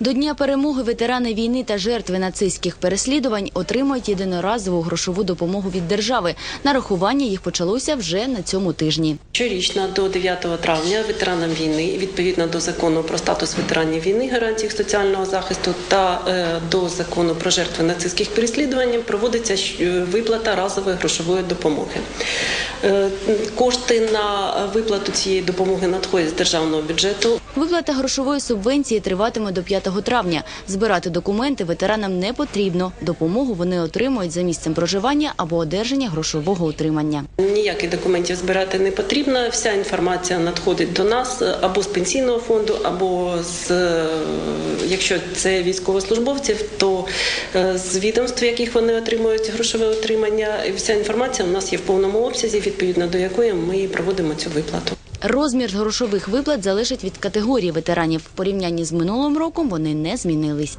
До Дня перемоги ветерани війни та жертви нацистських переслідувань отримують єдиноразову грошову допомогу від держави. Нарахування їх почалося вже на цьому тижні. Щорічно до 9 травня ветеранам війни, відповідно до закону про статус ветеранів війни, гарантії соціального захисту та е, до закону про жертви нацистських переслідувань, проводиться е, виплата разової грошової допомоги. Е, Кошти на виплату цієї допомоги надходять з державного бюджету. Виплата грошової субвенції триватиме до 5 травня. Збирати документи ветеранам не потрібно. Допомогу вони отримують за місцем проживання або одержання грошового утримання. Ніяких документів збирати не потрібно. Вся інформація надходить до нас або з пенсійного фонду, або з е, якщо це військовослужбовців, то е, з відомств, яких вони отримують грошове утримання. Вся інформація у нас є в повному обсязі, відповідно до якої ми проводимо цю виплату. Розмір грошових виплат залежить від категорії ветеранів. В порівнянні з минулим роком вони не змінились.